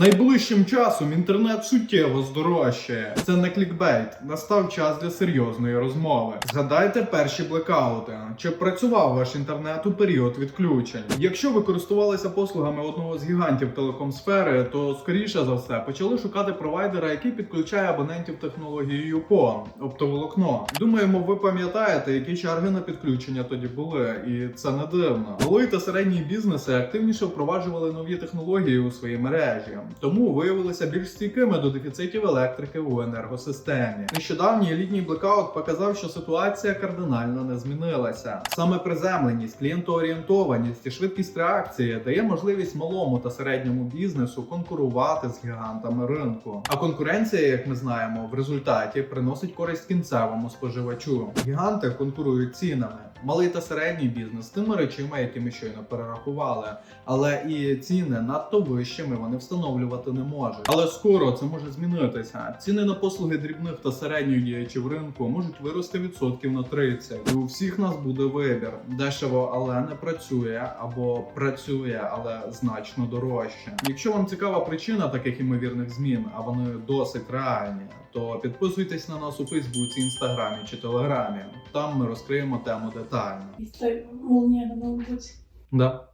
Найближчим часом інтернет суттєво здорожчає. Це не клікбейт. Настав час для серйозної розмови. Згадайте перші блекаути. Чи працював ваш інтернет у період відключень? Якщо ви користувалися послугами одного з гігантів телекомсфери, то скоріше за все почали шукати провайдера, який підключає абонентів технологією PON, оптоволокно. Думаємо, ви пам'ятаєте, які черги на підключення тоді були, і це не дивно. Малий та середній бізнеси активніше впроваджували нові технології у свої мережі, тому виявилися більш стійкими до дефіцитів електрики у енергосистемі. Нещодавній літній блекаут показав, що ситуація кардинально не змінилася. Саме приземленість, клієнтоорієнтованість і швидкість реакції дає можливість малому та середньому бізнесу конкурувати з гігантами ринку. А конкуренція, як ми знаємо, в результаті приносить користь кінцевому споживачу. Гіганти конкурують цінами. Малий та середній бізнес тими речима, які ми щойно перерахували, але і ціни надто вищими вони встановлювати не можуть. Але скоро це може змінитися. Ціни на послуги дрібних та середніх діячів ринку можуть вирости відсотків на 30. І у всіх нас буде вибір: дешево, але не працює, або працює, але значно дорожче. Якщо вам цікава причина таких імовірних змін, а вони досить реальні, то підписуйтесь на нас у Фейсбуці, Інстаграмі чи Телеграмі. Там ми розкриємо тему детально. И стой, молния на Да.